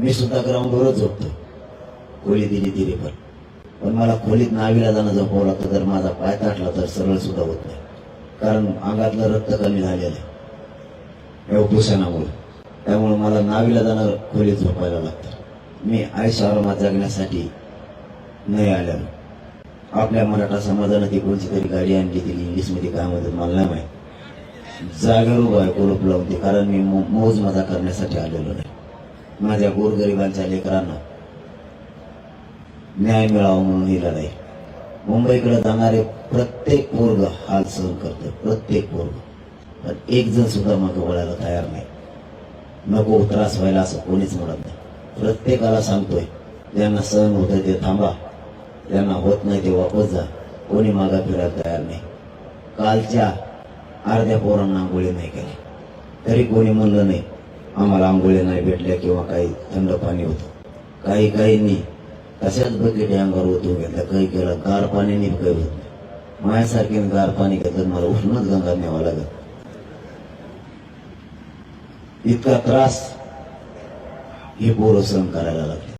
मी सुद्धा ग्राउंडवरच झोपतो. खोली दिली दिली पण पण मला खोलीत नावीला जाणं झोपावं लागतं तर माझा पाय ताटला तर सरळ सुद्धा होत नाही. कारण अंगातलं रक्त कमी झालेलं आहे. या उपोषणामुळे त्यामुळे मला नावीला जाणं खोलीत झोपायला लागतं. मी आयुष्य आरामात जगण्यासाठी नाही आल्यानं आपल्या मराठा समाजानं ती कोणती तरी गाडी आणली दिली इंग्लिशमध्ये काय म्हणतात मला नाही माहीत. उभा आहे कोलप लावून ते कारण मी मो- मौज मजा करण्यासाठी आलेलो नाही. माझ्या गोरगरिबांच्या लेकरांना न्याय मिळावा म्हणून ही लढाई. मुंबईकडे जाणारे प्रत्येक पोरग हाल सहन करतो प्रत्येक पोरग. पण एक जण सुद्धा मग वळायला तयार नाही. नको त्रास व्हायला असं कोणीच म्हणत नाही. प्रत्येकाला सांगतोय ज्यांना सहन होतं ते थांबा. ज्यांना होत नाही ते वापस जा. कोणी मागा फिरायला तयार नाही. कालच्या अर्ध्या पोरांना आंघोळी नाही केली. तरी कोणी म्हणलं नाही आम्हाला आंघोळी नाही भेटल्या किंवा काही थंड पाणी होतं. काही काहींनी तशाच बकेट अंगावर ओतून घेतलं काही केलं गार पाण्याने काही होत नाही. माझ्यासारखे गार पाणी घेतलं मला उष्णच गंगा न्यावं लागत इतका त्रास हे पोरं सहन करायला लागले.